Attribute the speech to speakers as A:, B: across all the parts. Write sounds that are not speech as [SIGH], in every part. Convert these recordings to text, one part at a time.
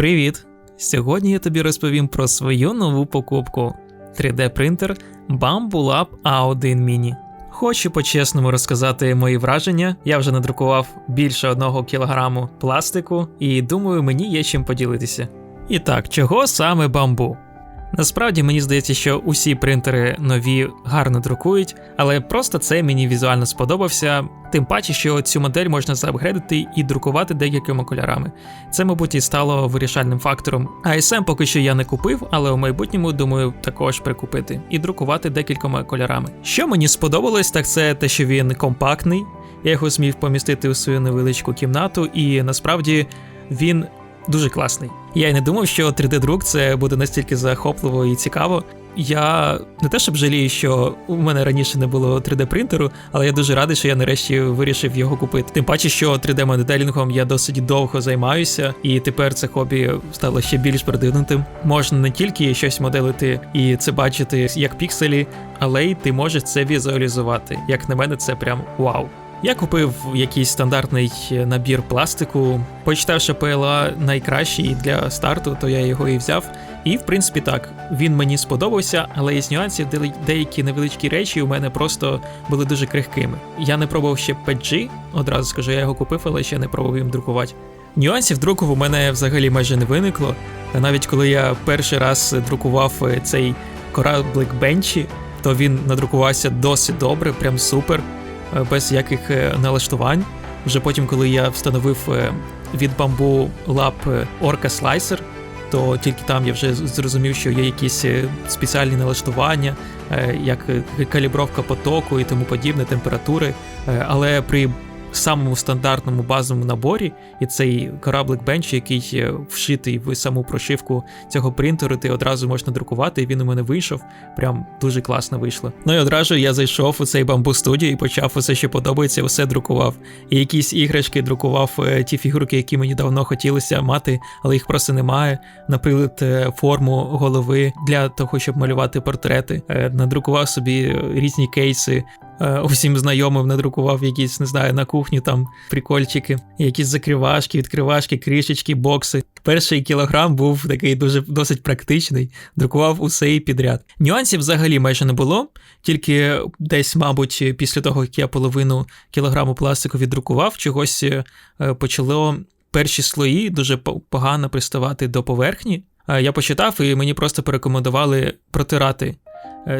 A: Привіт! Сьогодні я тобі розповім про свою нову покупку 3D принтер Bamboo Lab A1 Mini. Хочу по-чесному розказати мої враження. Я вже надрукував більше одного кілограму пластику і думаю, мені є чим поділитися. І так, чого саме бамбу? Насправді мені здається, що усі принтери нові гарно друкують, але просто це мені візуально сподобався. Тим паче, що цю модель можна заапгрейдити і друкувати декількома кольорами. Це, мабуть, і стало вирішальним фактором. ASM поки що я не купив, але у майбутньому думаю також прикупити і друкувати декількома кольорами. Що мені сподобалось, так це те, що він компактний. Я його зміг помістити у свою невеличку кімнату, і насправді він дуже класний. Я й не думав, що 3D-друк це буде настільки захопливо і цікаво. Я не те, щоб жалію, що у мене раніше не було 3D-принтеру, але я дуже радий, що я нарешті вирішив його купити. Тим паче, що 3D-моделінгом я досить довго займаюся, і тепер це хобі стало ще більш продвинутим. Можна не тільки щось моделити і це бачити як пікселі, але й ти можеш це візуалізувати. Як на мене, це прям вау. Я купив якийсь стандартний набір пластику. Почитав, що PLA найкращий для старту, то я його і взяв. І в принципі так, він мені сподобався, але із нюансів де- деякі невеличкі речі у мене просто були дуже крихкими. Я не пробував ще PG, одразу скажу, я його купив, але ще не пробував їм друкувати. Нюансів друку в мене взагалі майже не виникло. Навіть коли я перший раз друкував е, цей кораблик Бенчі, то він надрукувався досить добре, прям супер без яких е, налаштувань. Вже потім, коли я встановив е, від бамбу лап е, Orca Slicer, то тільки там я вже зрозумів, що є якісь е, спеціальні налаштування, е, як е, калібровка потоку і тому подібне, температури. Е, Але при самому стандартному базовому наборі, і цей кораблик бенч, який вшитий в саму прошивку цього принтеру, ти одразу можна друкувати, і він у мене вийшов. Прям дуже класно вийшло. Ну і одразу я зайшов у цей бамбу студію і почав усе, що подобається, усе друкував. І якісь іграшки друкував е, ті фігурки, які мені давно хотілося мати, але їх просто немає. Наприклад, е, форму голови для того, щоб малювати портрети. Е, Надрукував собі різні кейси. Е, Усім знайомим надрукував якісь, не знаю, на кухні там прикольчики, якісь закривашки, відкривашки, кришечки, бокси. Перший кілограм був такий дуже досить практичний, друкував усе і підряд. Нюансів взагалі майже не було, тільки десь, мабуть, після того, як я половину кілограму пластику віддрукував, чогось е, почало перші слої дуже погано приставати до поверхні. Е, Я почитав, і мені просто порекомендували протирати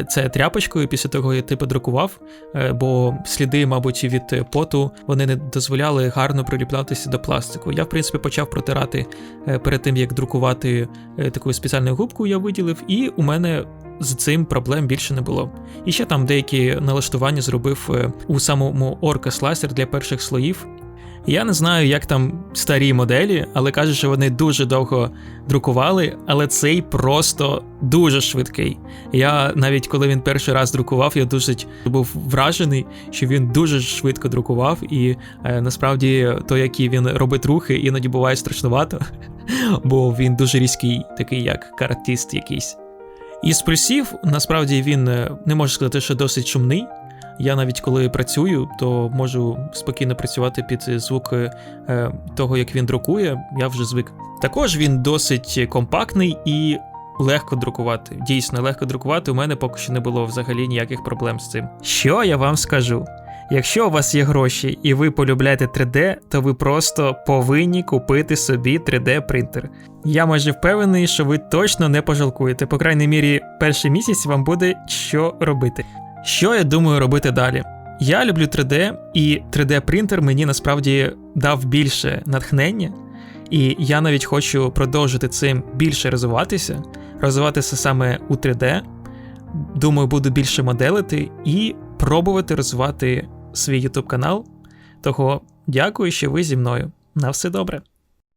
A: це тряпочкою після того, як ти подрукував, е, бо сліди, мабуть, від е, поту вони не дозволяли гарно приліплятися до пластику. Я, в принципі, почав протирати е, перед тим, як друкувати е, таку спеціальну губку, я виділив, і у мене з цим проблем більше не було. І ще там деякі налаштування зробив е, у самому Orca Slicer для перших слоїв. Я не знаю, як там старі моделі, але кажуть, що вони дуже довго друкували, але цей просто дуже швидкий. Я навіть коли він перший раз друкував, я дуже був вражений, що він дуже швидко друкував, і е, насправді то, які він робить рухи, іноді буває страшнувато, [LAUGHS] бо він дуже різкий, такий як каратист якийсь. Із плюсів, насправді він е, не можу сказати, що досить шумний. Я навіть коли працюю, то можу спокійно працювати під звук е, того, як він друкує. Я вже звик. Також він досить компактний і легко друкувати. Дійсно, легко друкувати. У мене поки що не було взагалі ніяких проблем з цим. Що я вам скажу? Якщо у вас є гроші і ви полюбляєте 3D, то ви просто повинні купити собі 3D принтер. Я майже впевнений, що ви точно не пожалкуєте. По крайній мірі, перший місяць вам буде що робити. Що я думаю робити далі? Я люблю 3D, і 3D-принтер мені насправді дав більше натхнення, і я навіть хочу продовжити цим більше розвиватися, розвиватися саме у 3D. Думаю, буду більше моделити і пробувати розвивати свій YouTube канал. Того дякую, що ви зі мною. На все добре.